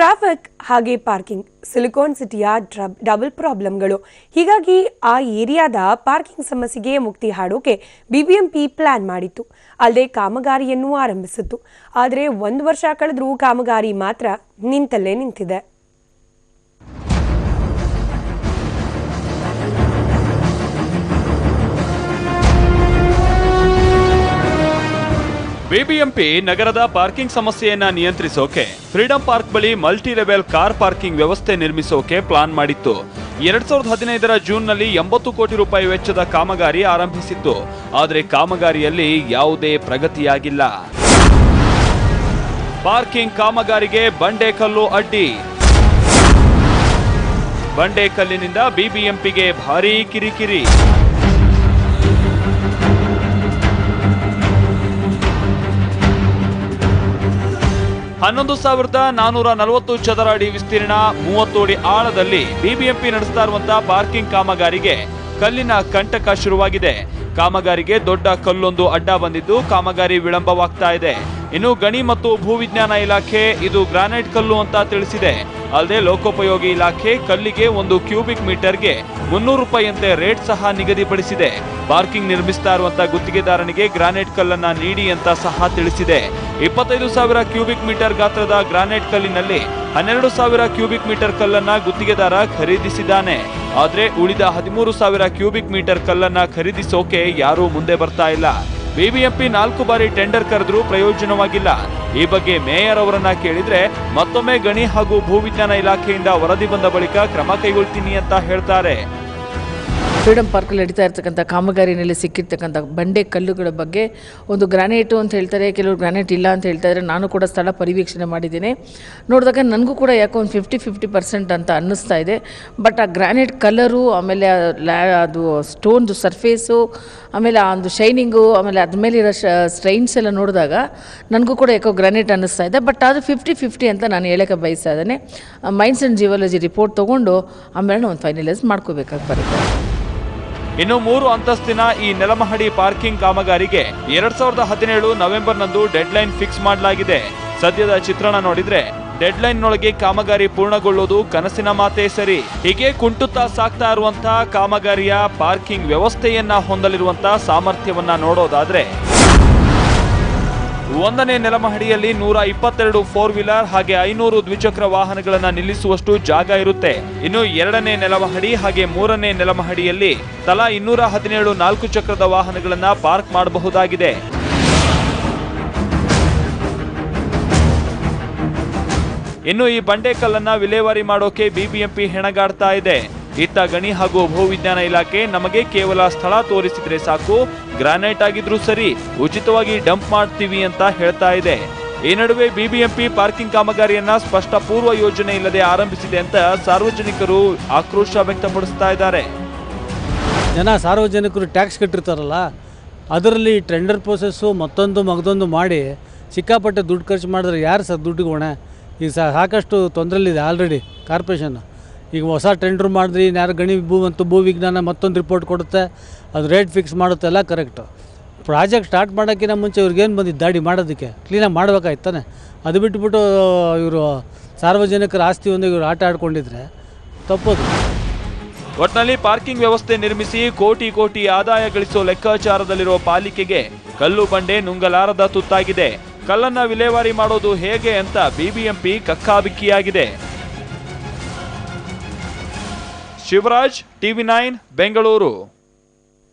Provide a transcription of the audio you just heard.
Traffic ಹಾಗೆ parking, silicon ಸಿಟಿಯ double ಪ್ರಾಬ್ಲಮ್ಗಳು. ಹೀಗಾಗಿ ಆ ಏರಿಯಾದ ಪಾರ್ಕಿಂಗ್ ಸಮಸ್ಯೆಗೆ ಮುಕ್ತಿ ಹಾಡೋಕೆ ಬಿಬಿಎಂಪಿ ಪ್ಲಾನ್ ಮಾಡಿತ್ತು. ಅಲ್ಲದೆ ಕಾಮಗಾರಿಯನ್ನು ಆರಂಭಿಸಿತ್ತು. ಆದರೆ ಒಂದು ವರ್ಷ ಕಳೆದರೂ ಕಾಮಗಾರಿ ಮಾತ್ರ ನಿಂತಲ್ಲೇ ನಿಂತಿದೆ. ಬಿಬಿಎಂಪಿ ನಗರದ ಪಾರ್ಕಿಂಗ್ ಸಮಸ್ಯೆಯನ್ನ ನಿಯಂತ್ರಿಸೋಕೆ ಫ್ರೀಡಂ ಪಾರ್ಕ್ ಬಳಿ ಮಲ್ಟಿ ಲೆವೆಲ್ ಕಾರ್ ಪಾರ್ಕಿಂಗ್ ವ್ಯವಸ್ಥೆ ನಿರ್ಮಿಸೋಕೆ ಪ್ಲಾನ್ ಮಾಡಿತ್ತು. ಎರಡ್ ಸಾವಿರದ ಹದಿನೈದರ ಜೂನ್ನಲ್ಲಿ ಎಂಬತ್ತು ಕೋಟಿ ರೂಪಾಯಿ ವೆಚ್ಚದ ಕಾಮಗಾರಿ ಆರಂಭಿಸಿತ್ತು. ಆದರೆ ಕಾಮಗಾರಿಯಲ್ಲಿ ಯಾವುದೇ ಪ್ರಗತಿಯಾಗಿಲ್ಲ. ಪಾರ್ಕಿಂಗ್ ಕಾಮಗಾರಿಗೆ ಬಂಡೆಕಲ್ಲು ಅಡ್ಡಿ. ಬಂಡೆಕಲ್ಲಿನಿಂದ ಬಿಬಿಎಂಪಿಗೆ ಭಾರೀ ಕಿರಿಕಿರಿ. ಹನ್ನೊಂದು ಸಾವಿರದ ನಾನೂರ ನಲವತ್ತು ಚದರ ಅಡಿ ವಿಸ್ತೀರ್ಣ ಮೂವತ್ತು ಅಡಿ ಆಳದಲ್ಲಿ ಬಿಬಿಎಂಪಿ ನಡೆಸ್ತಾ ಇರುವಂತಹ ಪಾರ್ಕಿಂಗ್ ಕಾಮಗಾರಿಗೆ ಕಲ್ಲಿನ ಕಂಟಕ ಶುರುವಾಗಿದೆ. ಕಾಮಗಾರಿಗೆ ದೊಡ್ಡ ಕಲ್ಲೊಂದು ಅಡ್ಡ ಬಂದಿದ್ದು ಕಾಮಗಾರಿ ವಿಳಂಬವಾಗ್ತಾ ಇದೆ. ಇನ್ನು ಗಣಿ ಮತ್ತು ಭೂವಿಜ್ಞಾನ ಇಲಾಖೆ ಇದು ಗ್ರಾನೈಟ್ ಕಲ್ಲು ಅಂತ ತಿಳಿಸಿದೆ. ಅಲ್ಲದೆ ಲೋಕೋಪಯೋಗಿ ಇಲಾಖೆ ಕಲ್ಲಿಗೆ ಒಂದು ಕ್ಯೂಬಿಕ್ ಮೀಟರ್ಗೆ ಮುನ್ನೂರು ರೂಪಾಯಿಯಂತೆ ರೇಟ್ ಸಹ ನಿಗದಿಪಡಿಸಿದೆ. ಪಾರ್ಕಿಂಗ್ ನಿರ್ಮಿಸ್ತಾ ಇರುವಂತಹ ಗುತ್ತಿಗೆದಾರನಿಗೆ ಗ್ರಾನೈಟ್ ಕಲ್ಲನ್ನ ನೀಡಿ ಅಂತ ಸಹ ತಿಳಿಸಿದೆ. ಇಪ್ಪತ್ತೈದು ಸಾವಿರ ಕ್ಯೂಬಿಕ್ ಮೀಟರ್ ಗಾತ್ರದ ಗ್ರಾನೈಟ್ ಕಲ್ಲಿನಲ್ಲಿ ಹನ್ನೆರಡು ಸಾವಿರ ಕ್ಯೂಬಿಕ್ ಮೀಟರ್ ಕಲ್ಲನ್ನ ಗುತ್ತಿಗೆದಾರ ಖರೀದಿಸಿದ್ದಾನೆ. ಆದರೆ ಉಳಿದ ಹದಿಮೂರು ಸಾವಿರ ಕ್ಯೂಬಿಕ್ ಮೀಟರ್ ಕಲ್ಲನ್ನ ಖರೀದಿಸೋಕೆ ಯಾರೂ ಮುಂದೆ ಬರ್ತಾ ಇಲ್ಲ. ಬಿಬಿಎಂಪಿ ನಾಲ್ಕು ಬಾರಿ ಟೆಂಡರ್ ಕರೆದರೂ ಪ್ರಯೋಜನವಾಗಿಲ್ಲ. ಈ ಬಗ್ಗೆ ಮೇಯರ್ ಅವರನ್ನ ಕೇಳಿದ್ರೆ ಮತ್ತೊಮ್ಮೆ ಗಣಿ ಹಾಗೂ ಭೂವಿಜ್ಞಾನ ಇಲಾಖೆಯಿಂದ ವರದಿ ಬಂದ ಬಳಿಕ ಕ್ರಮ ಕೈಗೊಳ್ತೀನಿ ಅಂತ ಹೇಳ್ತಾರೆ. ಫ್ರೀಡಮ್ ಪಾರ್ಕಲ್ಲಿ ನಡೀತಾ ಇರ್ತಕ್ಕಂಥ ಕಾಮಗಾರಿನಲ್ಲಿ ಸಿಕ್ಕಿರ್ತಕ್ಕಂಥ ಬಂಡೆ ಕಲ್ಲುಗಳ ಬಗ್ಗೆ ಒಂದು ಗ್ರಾನೈಟು ಅಂತ ಹೇಳ್ತಾರೆ, ಕೆಲವರು ಗ್ರಾನೈಟ್ ಇಲ್ಲ ಅಂತ ಹೇಳ್ತಾ ಇದ್ದಾರೆ. ನಾನು ಕೂಡ ಸ್ಥಳ ಪರಿವೀಕ್ಷಣೆ ಮಾಡಿದ್ದೀನಿ. ನೋಡಿದಾಗ ನನಗೂ ಕೂಡ ಯಾಕೋ ಒಂದು ಫಿಫ್ಟಿ ಫಿಫ್ಟಿ ಪರ್ಸೆಂಟ್ ಅಂತ ಅನ್ನಿಸ್ತಾ ಇದೆ. ಬಟ್ ಆ ಗ್ರಾನೈಟ್ ಕಲರು ಆಮೇಲೆ ಅದು ಸ್ಟೋನ್ದು ಸರ್ಫೇಸು, ಆಮೇಲೆ ಆ ಒಂದು ಶೈನಿಂಗು, ಆಮೇಲೆ ಅದ್ರ ಮೇಲಿರೋ ಸ್ಟ್ರೈನ್ಸ್ ಎಲ್ಲ ನೋಡಿದಾಗ ನನಗೂ ಕೂಡ ಯಾಕೋ ಗ್ರಾನೈಟ್ ಅನ್ನಿಸ್ತಾ ಇದೆ. ಬಟ್ ಅದು ಫಿಫ್ಟಿ ಫಿಫ್ಟಿ ಅಂತ ನಾನು ಹೇಳೋಕ್ಕೆ ಬಯಸ್ತಾ ಇದ್ದೇನೆ. ಮೈನ್ಸ್ ಆ್ಯಂಡ್ ಜಿಯಾಲಜಿ ರಿಪೋರ್ಟ್ ತೊಗೊಂಡು ಆಮೇಲೆ ಒಂದು ಫೈನಲೈಸ್ ಮಾಡ್ಕೋಬೇಕಾಗಿ ಬರುತ್ತೆ. ಇನ್ನು ಮೂರು ಅಂತಸ್ತಿನ ಈ ನೆಲಮಹಡಿ ಪಾರ್ಕಿಂಗ್ ಕಾಮಗಾರಿಗೆ ಎರಡ್ ಸಾವಿರದ ಹದಿನೇಳು ನವೆಂಬರ್ನಂದು ಡೆಡ್ಲೈನ್ ಫಿಕ್ಸ್ ಮಾಡಲಾಗಿದೆ. ಸದ್ಯದ ಚಿತ್ರಣ ನೋಡಿದ್ರೆ ಡೆಡ್ಲೈನ್ನೊಳಗೆ ಕಾಮಗಾರಿ ಪೂರ್ಣಗೊಳ್ಳೋದು ಕನಸಿನ ಮಾತೇ ಸರಿ. ಹೀಗೆ ಕುಂಟುತ್ತಾ ಸಾಕ್ತಾ ಇರುವಂತಹ ಕಾಮಗಾರಿಯ ಪಾರ್ಕಿಂಗ್ ವ್ಯವಸ್ಥೆಯನ್ನ ಹೊಂದಲಿರುವಂತಹ ಸಾಮರ್ಥ್ಯವನ್ನ ನೋಡೋದಾದ್ರೆ ಒಂದನೇ ನೆಲಮಹಡಿಯಲ್ಲಿ ನೂರ ಇಪ್ಪತ್ತೆರಡು ಫೋರ್ ವೀಲರ್ ಹಾಗೆ ಐನೂರು ದ್ವಿಚಕ್ರ ವಾಹನಗಳನ್ನು ನಿಲ್ಲಿಸುವಷ್ಟು ಜಾಗ ಇರುತ್ತೆ. ಇನ್ನು ಎರಡನೇ ನೆಲಮಹಡಿ ಹಾಗೆ ಮೂರನೇ ನೆಲಮಹಡಿಯಲ್ಲಿ ತಲಾ ಇನ್ನೂರ ಹದಿನೇಳು ನಾಲ್ಕು ಚಕ್ರದ ವಾಹನಗಳನ್ನು ಪಾರ್ಕ್ ಮಾಡಬಹುದಾಗಿದೆ. ಇನ್ನು ಈ ಬಂಡೆಕಲ್ಲನ್ನ ವಿಲೇವಾರಿ ಮಾಡೋಕೆ ಬಿಬಿಎಂಪಿ ಹೆಣಗಾಡ್ತಾ ಇದೆ. ಇತ್ತ ಗಣಿ ಹಾಗೂ ಭೂವಿಜ್ಞಾನ ಇಲಾಖೆ ನಮಗೆ ಕೇವಲ ಸ್ಥಳ ತೋರಿಸಿದ್ರೆ ಸಾಕು ಗ್ರಾನೈಟ್ ಆಗಿದ್ರೂ ಸರಿ, ಉಚಿತವಾಗಿ ಡಂಪ್ ಮಾಡ್ತೀವಿ ಅಂತ ಹೇಳ್ತಾ ಇದೆ. ಈ ನಡುವೆ ಬಿಬಿಎಂಪಿ ಪಾರ್ಕಿಂಗ್ ಕಾಮಗಾರಿಯನ್ನ ಸ್ಪಷ್ಟ ಪೂರ್ವ ಯೋಜನೆ ಇಲ್ಲದೆ ಆರಂಭಿಸಿದೆ ಅಂತ ಸಾರ್ವಜನಿಕರು ಆಕ್ರೋಶ ವ್ಯಕ್ತಪಡಿಸ್ತಾ ಇದ್ದಾರೆ. ಜನ ಸಾರ್ವಜನಿಕರು ಟ್ಯಾಕ್ಸ್ ಕಟ್ಟಿರ್ತಾರಲ್ಲ, ಅದರಲ್ಲಿ ಟೆಂಡರ್ ಪ್ರೊಸೆಸ್ಸು ಮತ್ತೊಂದು ಮಗದೊಂದು ಮಾಡಿ ಸಿಕ್ಕಾಪಟ್ಟೆ ದುಡ್ಡು ಖರ್ಚು ಮಾಡಿದ್ರೆ ಯಾರು ಸರ್ ದುಡ್ಡಿಗೆ ಹೊಣೆ ಈಗ ಸಾಕಷ್ಟು ತೊಂದರೆಲಿದೆ ಆಲ್ರೆಡಿ ಕಾರ್ಪೊರೇಷನ್. ಈಗ ಹೊಸ ಟೆಂಡ್ರ್ ಮಾಡಿದ್ರಿ ಯಾರು ಗಣಿ ಭೂ ಮತ್ತು ಭೂ ವಿಜ್ಞಾನ ಮತ್ತೊಂದು ರಿಪೋರ್ಟ್ ಕೊಡುತ್ತೆ, ಅದು ರೇಟ್ ಫಿಕ್ಸ್ ಮಾಡುತ್ತೆ, ಎಲ್ಲ ಕರೆಕ್ಟು ಪ್ರಾಜೆಕ್ಟ್ ಸ್ಟಾರ್ಟ್ ಮಾಡೋಕ್ಕಿಂತ ಮುಂಚೆ ಇವ್ರಿಗೇನು ಬಂದಿದ್ದು ದಾಡಿ ಮಾಡೋದಕ್ಕೆ? ಕ್ಲೀನಾಗಿ ಮಾಡ್ಬೇಕಾಯ್ತು ತಾನೆ? ಅದು ಬಿಟ್ಬಿಟ್ಟು, ಇವರು ಸಾರ್ವಜನಿಕರ ಆಸ್ತಿ ಒಂದು ಇವರು ಆಟ ಆಡ್ಕೊಂಡಿದ್ರೆ ತಪ್ಪೋದು. ಒಟ್ನಲ್ಲಿ ಪಾರ್ಕಿಂಗ್ ವ್ಯವಸ್ಥೆ ನಿರ್ಮಿಸಿ ಕೋಟಿ ಕೋಟಿ ಆದಾಯ ಗಳಿಸೋ ಲೆಕ್ಕಾಚಾರದಲ್ಲಿರುವ ಪಾಲಿಕೆಗೆ ಕಲ್ಲು ಬಂಡೆ ನುಂಗಲಾರದ ತುತ್ತಾಗಿದೆ. ಕಲ್ಲನ್ನ ವಿಲೇವಾರಿ ಮಾಡೋದು ಹೇಗೆ ಅಂತ BBMP ಕಕ್ಕಾಬಿಕ್ಕಿಯಾಗಿದೆ. Shivraj TV nine Bengaluru